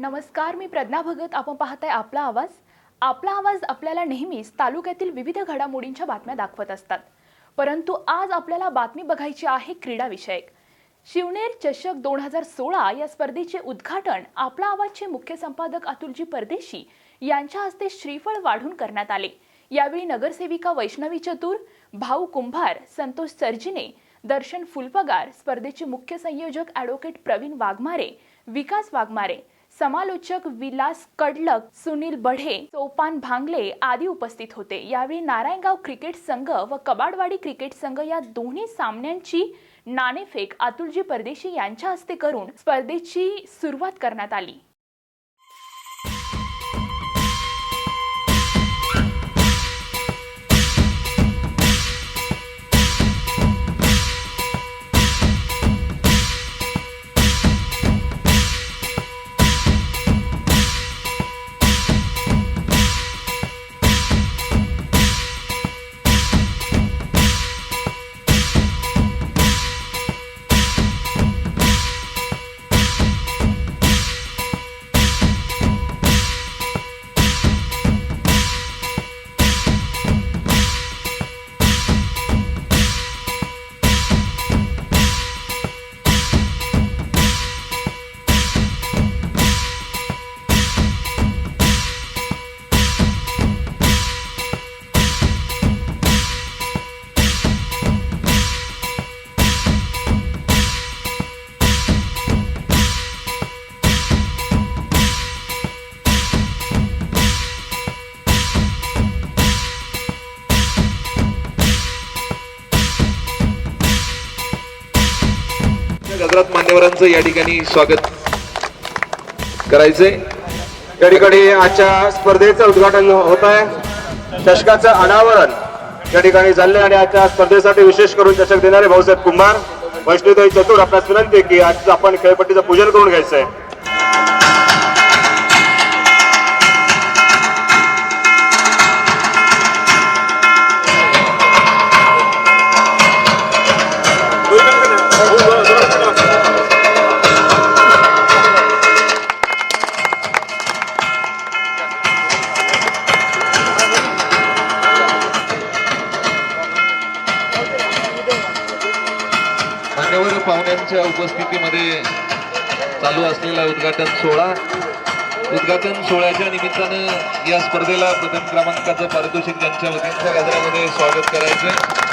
नमस्कार मी प्रज्ञा भगत. आपण पाहताय आपला आवाज. आपला आवाज आपल्याला नेहमीच तालुक्यातील विविध घडामोडींच्या बातम्या दाखवत असतात. परंतु आज आपल्याला बातमी बघायची आहे क्रीडाविषयक शिवनेर चषक दोन हजार सोळा या स्पर्धेचे उद्घाटन आपला आवाजचे मुख्य संपादक अतुलजी परदेशी यांच्या हस्ते श्रीफळ वाढून करण्यात आले. यावेळी नगरसेविका वैष्णवी चतुर भाऊ कुंभार संतोष सर्जिने दर्शन फुलपगार स्पर्धेचे मुख्य संयोजक ॲडव्होकेट प्रवीण वाघमारे विकास वाघमारे समालोचक विलास कडलक सुनील बढे सोपान भांगले आदी उपस्थित होते. यावेळी नारायणगाव क्रिकेट संघ व कबाडवाडी क्रिकेट संघ या दोन्ही सामन्यांची नाणेफेक अतुलजी परदेशी यांच्या हस्ते करून स्पर्धेची सुरुवात करण्यात आली. गजरात मान्यवरांचं या ठिकाणी स्वागत करायचंय. या ठिकाणी आजच्या स्पर्धेचं उद्घाटन होत आहे. चषकाचं अनावरण या ठिकाणी झाले आणि आजच्या स्पर्धेसाठी विशेष करून चषक देणारे भाऊसाहेब कुंभार वैष्णोदेवी चतुर आपल्यास विनंती की आज आपण खेळपट्टीचं पूजन करून घ्यायचं आहे सोहळ्याच्या निमित्तानं या स्पर्धेला प्रथम क्रमांकाचं पारितोषिक ज्यांच्या वतीच्या गजरामध्ये स्वागत करायचं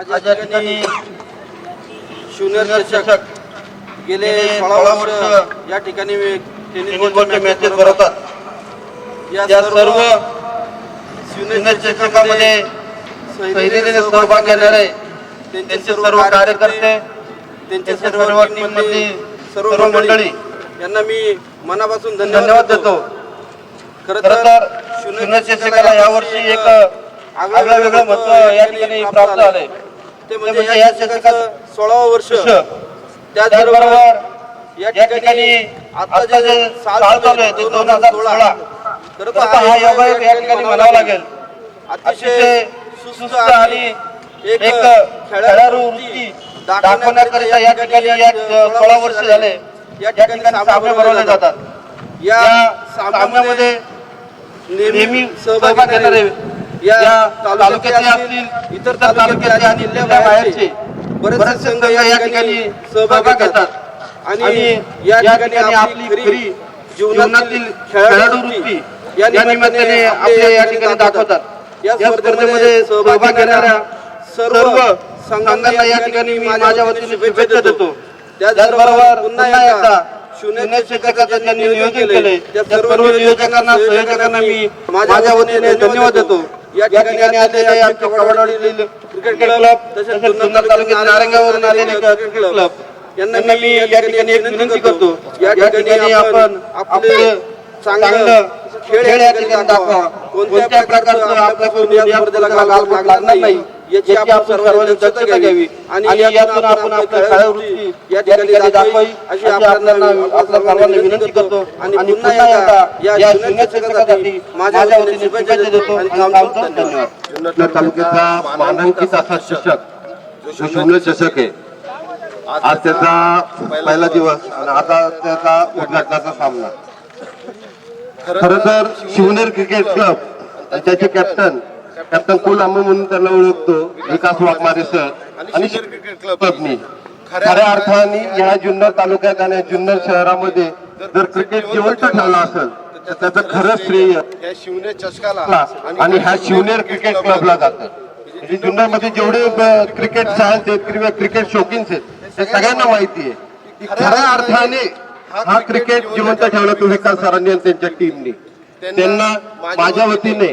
आज या ठिकाणी शिवनेर चषक गेले सोळा वर्ष या ठिकाणी टेनिस बॉलचे मॅचेस भरवतात? या सर्व शिवनेर चषकामध्ये पहिलीने सहभाग घेणारे त्यांचे सर्व कार्यकर्ते त्यांचे सर्व टीममधली सर्व मंडळी यांना मी मनापासून धन्यवाद देतो. खरं तर शिवनेर चषकाला यावर्षी एक आगळं वेगळं महत्त्व या ठिकाणी प्राप्त झालंय. ते म्हणजे या चषकाचं सोळावं वर्ष. त्याचबरोबर या ठिकाणी आता जे साल चालू आहे ते दोन हजार सोळा. तर हा योगायोग या ठिकाणी म्हणावा लागेल. अतिशय सुस्त आणि एक खेळाडू वृत्ती दाखवण्याकरिता या ठिकाणी या सोळा वर्ष झाले. या ठिकाणी सामने भरवले जातात. या सामन्यामध्ये नेहमी सहभाग घेणारे या तालुक्याचे असतील इतर तालुक्याचे आणि जिल्ह्याबाहेरचे बरेच संघ या ठिकाणी सहभाग घेतात आणि या ठिकाणी आपली खरी जीवनातील खेळाडू वृत्ती या निमित्ताने आपल्या या ठिकाणी दाखवतात. या स्पर्धेमध्ये सहभाग घेणाऱ्या सर्व संघांना या ठिकाणी मी माझ्या वतीने शुभेच्छा देतो. त्याचबरोबर पुन्हा एकदा शून्य ज्यांनी नियोजन केले त्या सर्व नियोजकांना संयोजकांना मी माझ्या वतीने धन्यवाद देतो. या ठिकाणी आलेले आमचे कबड्डी क्रिकेट क्लब तसेच जुन्नर तालुक्यात नारायणगावरून आलेले क्रिकेट क्लब यांना मी या ठिकाणी एक विनंती करतो. या ठिकाणी आपण आपले चांगलं खेळ या ठिकाणी दाखवा. कोणत्या प्रकारचं आपल्याकडून या स्पर्धेला लागणार नाही. याची आपण सर्वांनी दक्षता घ्यावी. आणि यातून आपण आपल्या खेळावृत्ती या ठिकाणी दाखवावी अशी आपल्याला आपल्या सर्वांना विनंती करतो. आणि पुन्हा एकदा या शून्य माझ्या वतीने शुभेच्छा देतो धन्यवाद. तालुक्याचा मानांकित असा चषक जो शून्य चषक आहे. आज त्याचा पहिला दिवस आणि आता त्याचा उद्घाटनाचा सामना. खर तर शिवनेर क्रिकेट क्लब त्याचे कॅप्टन कॅप्टन कुल आंबे म्हणून त्यांना ओळखतो विकास वाघमारे सर. आणि क्रिकेट क्लबनी खऱ्या अर्थाने या जुन्नर तालुक्यात आणि जुन्नर शहरामध्ये जर क्रिकेट जिवंत ठेवला असेल तर त्याचं खरं श्रेय या शिवने चषकाला आणि ह्या शिवनेर क्रिकेट क्लबला जातात म्हणजे जुन्नरमध्ये जेवढे ब- क्रिकेट फॅन्स आहेत किंवा क्रिकेट शौकीन्स आहेत ते सगळ्यांना माहिती आहे. की खऱ्या अर्थाने हा क्रिकेट जिवंत ठेवला तो विकास सरांनी आणि त्यांच्या टीमनी त्यांना माझ्या वतीने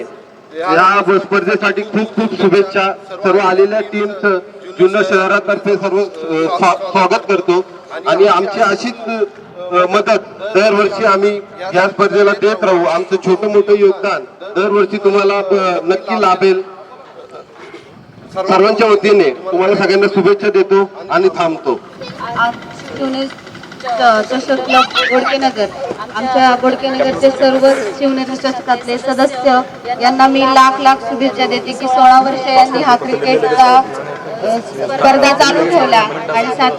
या स्पर्धेसाठी खूप खूप शुभेच्छा. सर्व आलेल्या टीमचं जुन्नर शहरातर्फे सर्व स्वा- स्वागत करतो. आणि आमची अशीच मदत दरवर्षी आम्ही या स्पर्धेला देत राहू. आमचं छोटं मोठं योगदान दरवर्षी तुम्हाला नक्की लाभेल. सर्वांच्या वतीने तुम्हाला सगळ्यांना शुभेच्छा देतो आणि थांबतो. आमच्या गोडकेनगरचे सर्व शिवनेर चषकातले सदस्य यांना मी लाख लाख शुभेच्छा देते की सोळा वर्ष यांनी हा क्रिकेटचा स्पर्धा चालू ठेवल्या. आणि सात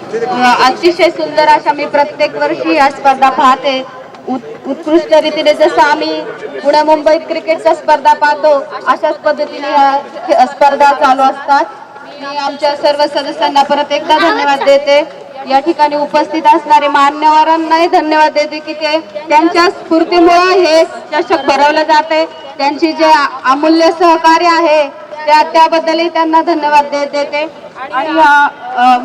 अतिशय सुंदर अशा मी प्रत्येक वर्षी या स्पर्धा पाहते. उत्कृष्ट रीतीने जसं आम्ही पुणे मुंबईत क्रिकेटच्या स्पर्धा पाहतो अशाच पद्धतीने ह्या स्पर्धा चालू असतात. मी आमच्या सर्व सदस्यांना परत एकदा धन्यवाद देते. या ठिकाणी उपस्थित असणारे मान्यवरांनाही धन्यवाद देते की ते त्यांच्या स्फूर्तीमुळे हे चषक भरवलं जाते. त्यांची जे अमूल्य सहकार्य आहे त्या त्याबद्दलही त्यांना धन्यवाद देते. आणि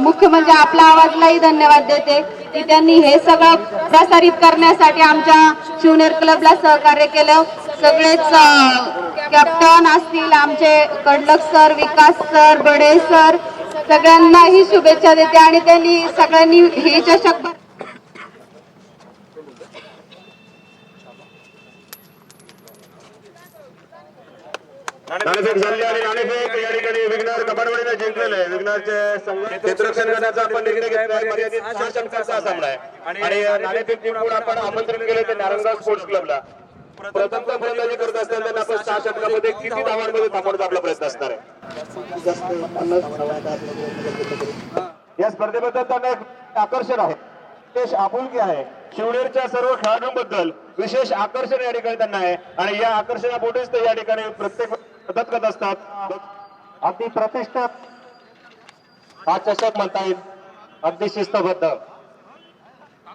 मुख्य म्हणजे आपल्या आवाजलाही धन्यवाद देते की त्यांनी हे सगळं प्रसारित करण्यासाठी आमच्या शिवनेर क्लबला सहकार्य केलं. सगळेच कॅप्टन असतील आमचे Kadlak sir Vikas sir Bade sir सगळ्यांनाही शुभेच्छा देते आणि त्यांनी सगळ्यांनी हे चषक भर- नाणेफेक झाली आणि नाणेफेक. या ठिकाणी विघ्नर कबाडवाडीने जिंकलेलं आहे. विघ्नरचे संघ क्षेत्ररक्षण करण्याचा आपण निर्णय घेतला आहे मर्यादित सहा षटकांचा हा सामना आहे. आणि नाणेफेक आपण आमंत्रण केले ते नारंगाव स्पोर्ट्स क्लबला. प्रथमचा फलंदाजी करत असताना त्यांना आपण सहा षटकामध्ये किती धावांमध्ये थांबवण्याचा आपला प्रयत्न असणार आहे? या स्पर्धेबद्दल त्यांना एक आकर्षण आहे. विशेष आपुलकी आहे. शिवनेरच्या सर्व खेळाडूंबद्दल विशेष आकर्षण या ठिकाणी त्यांना आहे. आणि या आकर्षणापोटीच ते या ठिकाणी प्रत्येक मदत करत असतात. अगदी प्रतिष्ठा हा चषक म्हणता येईल अगदी शिस्तबद्ध.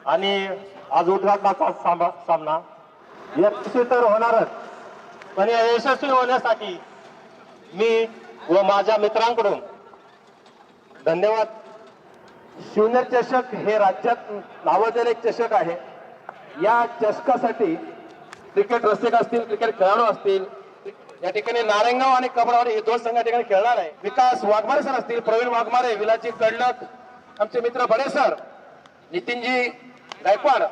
आणि आज उद्घाटनाचा साम- सामना यशस्वी तर होणारच पण या यशस्वी होण्यासाठी मी व माझ्या मित्रांकडून धन्यवाद. शिवनेर चषक हे राज्यात नावाजलेले एक चषक आहे. या चषकासाठी क्रिकेट रसिक असतील क्रिकेट खेळाडू असतील या ठिकाणी नारायणगाव आणि कबडवाडी हे दोन संघ या ठिकाणी खेळणार आहे. विकास वाघमारे सर असतील प्रवीण वाघमारे विलाजी कडलक आमचे मित्र बडे सर नितीनजी गायकवाड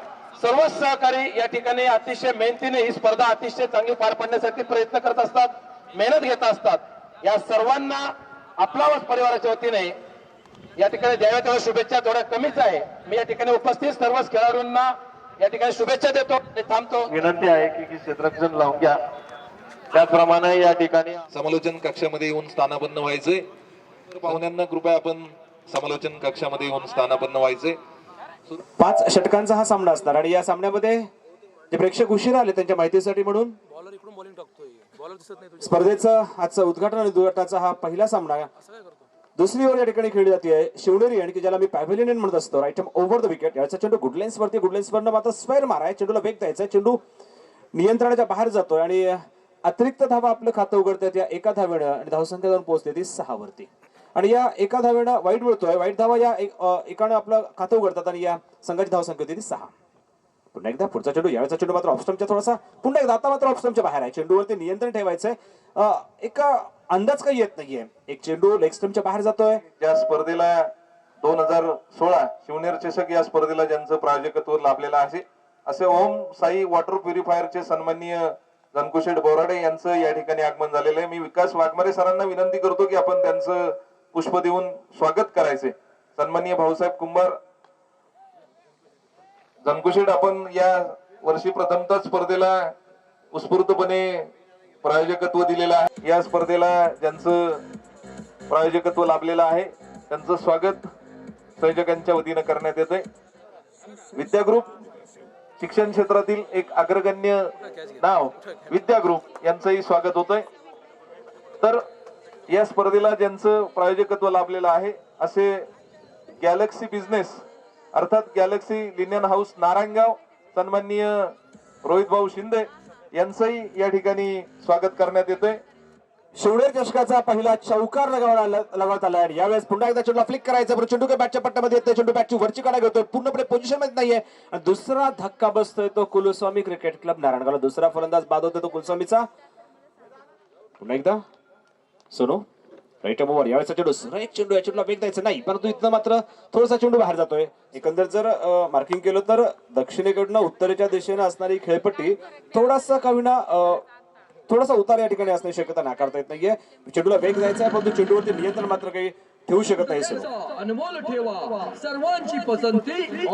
सर्व सहकारी या ठिकाणी अतिशय मेहनतीने ही स्पर्धा अतिशय चांगली पार पाडण्यासाठी प्रयत्न करत असतात मेहनत घेत असतात. या सर्वांना आपला परिवाराच्या वतीने या ठिकाणी द्याव्या तेव्हा शुभेच्छा थोड्या कमीच आहे. मी या ठिकाणी उपस्थित सर्वच खेळाडूंना या ठिकाणी शुभेच्छा देतो थांबतो. विनंती आहे की क्षेत्ररक्षण लावून घ्या. त्याचप्रमाणे या ठिकाणी समालोचन कक्षामध्ये येऊन स्थानापन्न व्हायचे पाहुण्यांना कृपया आपण समालोचन कक्षामध्ये येऊन स्थानापन्न व्हायचे पाच षटकांचा हा सामना असणार आणि या सामन्यामध्ये जे प्रेक्षक उशीर आले त्यांच्या माहितीसाठी म्हणून स्पर्धेचं आजचं उद्घाटन आणि उद्घाटनाचा हा पहिला सामना दुसरी ओव्हर या ठिकाणी खेळली जाते शिवनेरी आणि की ज्याला मी पॅव्हिलियन म्हणत असतो राईट ओव्हर द विकेट याचा चेंडू गुडलेन्स वरती गुडलेन्स वरनं मात्र स्क्वेअर माराय चेंडूला वेग द्यायचा चेंडू नियंत्रणाच्या बाहेर जातोय आणि अतिरिक्त धावा आपलं खातं उघडतात या एका धावेनं आणि धावसंख्या जाऊन पोहोचते ती सहा वरती. आणि या एका धावेनं वाईट मिळतोय वाईट धावा या एकानं आपलं खातं उघडतात आणि या संघाची धावसंख्या होती सहा. पुन्हा एकदा पुढचा चेंडू यावेळेचा चेंडू मात्र ऑफस्टमच्या थोडासा. पुन्हा एकदा आता मात्र ऑफस्टमच्या बाहेर आहे. चेंडूवरती नियंत्रण ठेवायचंय. एक अंदाज काही येत नाहीये. एक चेंडू लेग स्टम्पच्या बाहेर जातोय. या स्पर्धेला दोन हजार सोळा शिवनेर चषक या स्पर्धेला ज्यांचं प्रायोजकत्व लाभलेलं आहे. असे ओम साई वॉटर प्युरिफायरचे सन्माननीय जनकुशेठ बोराडे यांचं या ठिकाणी आगमन झालेलं आहे. मी विकास वाघमारे सरांना विनंती करतो की आपण त्यांचं पुष्प देऊन स्वागत करायचे. सन्माननीय भाऊसाहेब कुंभार जनकुशेठ आपण या वर्षी प्रथमतः स्पर्धेला उत्स्फूर्तपणे प्रायोजकत्व दिलेलं आहे. या स्पर्धेला ज्यांचं प्रायोजकत्व लाभलेलं आहे त्यांचं स्वागत संयोजकांच्या वतीनं करण्यात येतंय. विद्या ग्रुप शिक्षण क्षेत्रातील एक अग्रगण्य नाव विद्या ग्रुप यांचंही स्वागत होतंय. तर या स्पर्धेला ज्यांचं प्रायोजकत्व लाभलेलं आहे असे गॅलेक्सी बिझनेस अर्थात गॅलेक्सी लिनियन हाऊस नारायणगाव सन्माननीय रोहित भाऊ शिंदे यांचंही या ठिकाणी स्वागत करण्यात येतंय. शिवनेर चषकाचा पहिला चौकार लगावण्यात लगावत आला आणि यावेळेस पुन्हा एकदा चेंडूला फ्लिक करायचा बरं चेंडू काय बॅटच्या पट्ट्यामध्ये येतोय. चेंडू बॅटची वरची काढा घेतोय. पूर्णपणे पोझिशनमध्ये नाहीये. आणि दुसरा धक्का बसतोय तो कुलस्वामी क्रिकेट क्लब नारायणगावला. दुसरा फलंदाज बाद होतोय तो कुलस्वामीचा. पुन्हा एकदा. सोनू राईट ओव्हर यावेळेस चेंडू सुरेख चेंडू या चेंडूला वेग द्यायचा नाही. परंतु इथनं मात्र थोडासा चेंडू बाहेर जातोय. एकंदर जर मार्किंग केलं तर दक्षिणेकडनं उत्तरेच्या दिशेने असणारी खेळपट्टी थोडासा कविना थोडासा उतार या ठिकाणी असण्याची शक्यता नाकारता येत नाहीये. चेंडूला वेग द्यायचा आहे परंतु चेंडूवरती नियंत्रण मात्र काही ठेवू शकत नाही सोनू अनमोल ठेवा. सर्वांची पसंती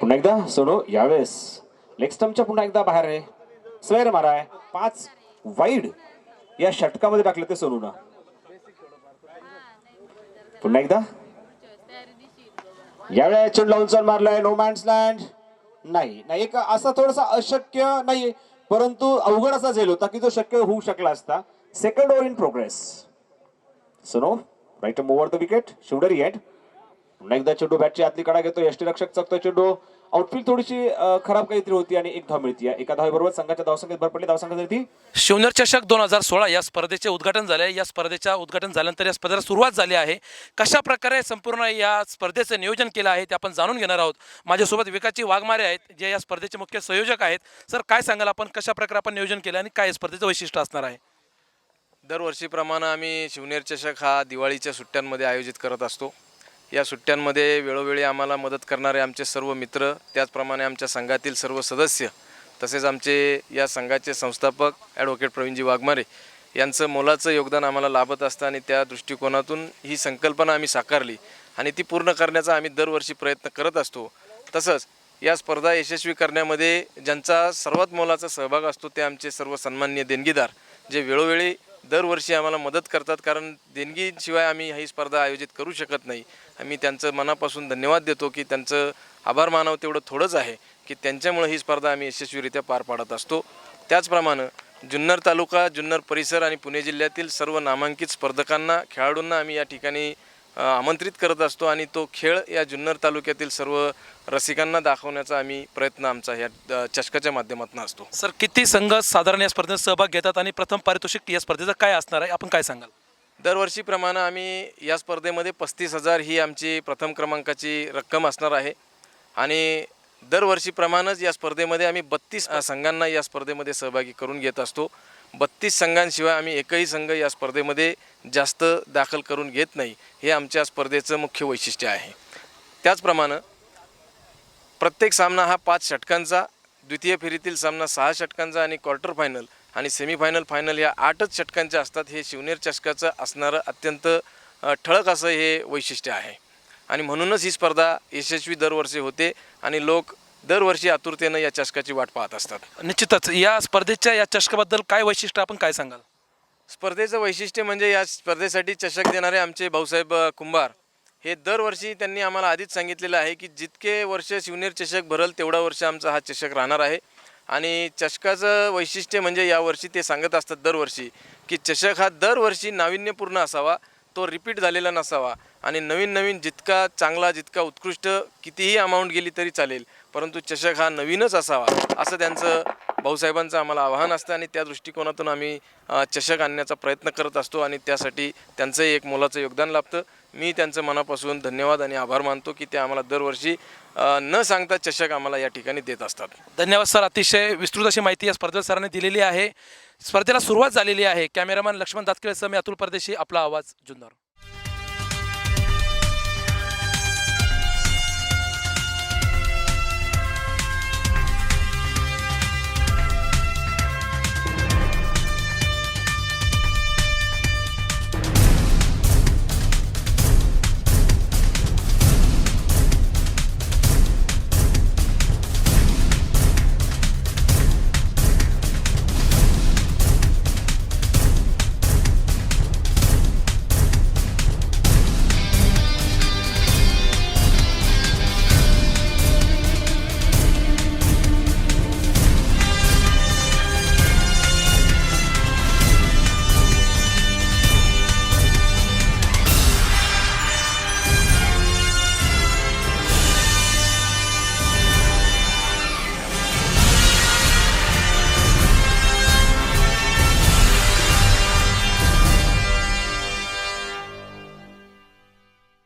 पुन्हा एकदा सोनू यावेळेस लेग स्टम्पच्या पुन्हा एकदा बाहेर आहे. स्वेर माराय पाच वाईड या षटकामध्ये टाकले ते सोनूनं. पुन्हा एकदा. यावेळेस चेंडू लावून चल मारलाय नो मॅन्स लँड नाही नाही एक असा थोडासा अशक्य नाही परंतु अवघड असा झेल होता की जो शक्य होऊ शकला असता. सेकंड ओव्हर इन प्रोग्रेस सुनो right arm over the wicket शिवडरी एट पुन्हा एकदा चेंडू बॅटची आतली कडा घेतो. यष्टी रक्षक चकतो चेंडू आउटफील्ड थोडीशी खराब काहीतरी होती आणि एक धाव मिळते. एका धावेबरोबर संघाच्या धावसंख्येत भर पडली. धावसंख्या शिवनेर चषक दोन हजार सोळा. या स्पर्धेचे उद्घाटन झाले. या स्पर्धेच्या उद्घाटन झाल्यानंतर या स्पर्धेला सुरुवात झाली आहे. कशा प्रकारे संपूर्ण या स्पर्धेचं नियोजन केलं आहे ते आपण जाणून घेणार आहोत. माझ्यासोबत विकासची वाघमारे आहेत जे या स्पर्धेचे मुख्य संयोजक आहेत. सर काय सांगाल आपण? कशा प्रकारे आपण नियोजन केलं आणि काय या स्पर्धेचं वैशिष्ट्य असणार आहे? दरवर्षीप्रमाणे आम्ही शिवनेर चषक हा दिवाळीच्या सुट्ट्यांमध्ये आयोजित करत असतो. या सुट्ट्यांमध्ये वेळोवेळी आम्हाला मदत करणारे आमचे सर्व मित्र त्याचप्रमाणे आमच्या संघातील सर्व सदस्य तसेच आमचे या संघाचे संस्थापक ॲडव्होकेट प्रवीणजी वाघमारे यांचं मोलाचं योगदान आम्हाला लाभत असतं आणि त्या दृष्टिकोनातून ही संकल्पना आम्ही साकारली आणि ती पूर्ण करण्याचा आम्ही दरवर्षी प्रयत्न करत असतो. तसंच या स्पर्धा यशस्वी करण्यामध्ये ज्यांचा सर्वात मोलाचा सहभाग असतो ते आमचे सर्व सन्माननीय देणगीदार जे वेळोवेळी दरवर्षी आम्हाला मदत करतात कारण देणगीशिवाय आम्ही ही स्पर्धा आयोजित करू शकत नाही. आम्ही त्यांचं मनापासून धन्यवाद देतो की त्यांचं आभार मानव तेवढं थोडंच आहे की त्यांच्यामुळे ही स्पर्धा आम्ही यशस्वीरित्या पार पाडत असतो. त्याचप्रमाणे जुन्नर तालुका जुन्नर परिसर आणि पुणे जिल्ह्यातील सर्व नामांकित स्पर्धकांना खेळाडूंना आम्ही या ठिकाणी आमंत्रित करत असतो आणि तो खेळ या जुन्नर तालुक्यातील सर्व रसिकांना दाखवण्याचा आम्ही प्रयत्न आमचा या चषकाच्या माध्यमातून असतो. सर किती संघ साधारण या स्पर्धेत सहभाग घेतात आणि प्रथम पारितोषिक या स्पर्धेचं काय असणार आहे? आपण काय सांगाल? दरवर्षीप्रमाणे आम्ही या स्पर्धेमध्ये पस्तीस हजार ही आमची प्रथम क्रमांकाची रक्कम असणार आहे. आणि दरवर्षीप्रमाणेच या स्पर्धेमध्ये आम्ही बत्तीस संघांना या स्पर्धेमध्ये सहभागी करून घेत असतो. बत्तीस संघांशिवाय आम्ही एकही संघ या स्पर्धेमध्ये जास्त दाखल करून घेत नाही. हे आमच्या स्पर्धेचं मुख्य वैशिष्ट्य आहे. त्याचप्रमाणे प्रत्येक सामना हा पाच षटकांचा द्वितीय फेरीतील सामना सहा षटकांचा आणि क्वार्टर फायनल आणि सेमीफायनल फायनल या आठच षटकांच्या असतात. हे शिवनेर चषकाचं असणारं अत्यंत ठळक असं हे वैशिष्ट्य आहे. आणि म्हणूनच ही स्पर्धा यशस्वी दरवर्षी होते आणि लोक दरवर्षी आतुरतेनं या चषकाची वाट पाहत असतात. निश्चितच या स्पर्धेच्या या चषकाबद्दल काय वैशिष्ट्य आपण काय सांगाल? स्पर्धेचं वैशिष्ट्य म्हणजे या स्पर्धेसाठी चषक देणारे आमचे भाऊसाहेब कुंभार हे दरवर्षी त्यांनी आम्हाला आधीच सांगितलेलं आहे की जितके वर्ष शिवनेर चषक भरल तेवढा वर्ष आमचा हा चषक राहणार आहे. आणि चषकाचं वैशिष्ट्य म्हणजे यावर्षी ते सांगत असतात दरवर्षी की चषक हा दरवर्षी नाविन्यपूर्ण असावा तो रिपीट झालेला नसावा. आणि नवीन नवीन जितका चांगला जितका उत्कृष्ट कितीही अमाऊंट गेली तरी चालेल. परंतु चषक हा नवीनच असावा असं त्यांचं भाऊसाहेबांचं आम्हाला आव्हान असतं आणि त्या दृष्टिकोनातून आम्ही चषक आणण्याचा प्रयत्न करत असतो आणि त्यासाठी त्यांचंही एक मोलाचं योगदान लाभतं. मी त्यांचं मनापासून धन्यवाद आणि आभार मानतो की ते आम्हाला दरवर्षी न सांगता चषक आम्हाला या ठिकाणी देत असतात. धन्यवाद सर अतिशय विस्तृत अशी माहिती या स्पर्धेत सरांनी दिलेली आहे. स्पर्धेला सुरुवात झालेली आहे. कॅमेरामॅन लक्ष्मण दातकेळसह मी अतुल परदेशी आपला आवाज जुन्नर.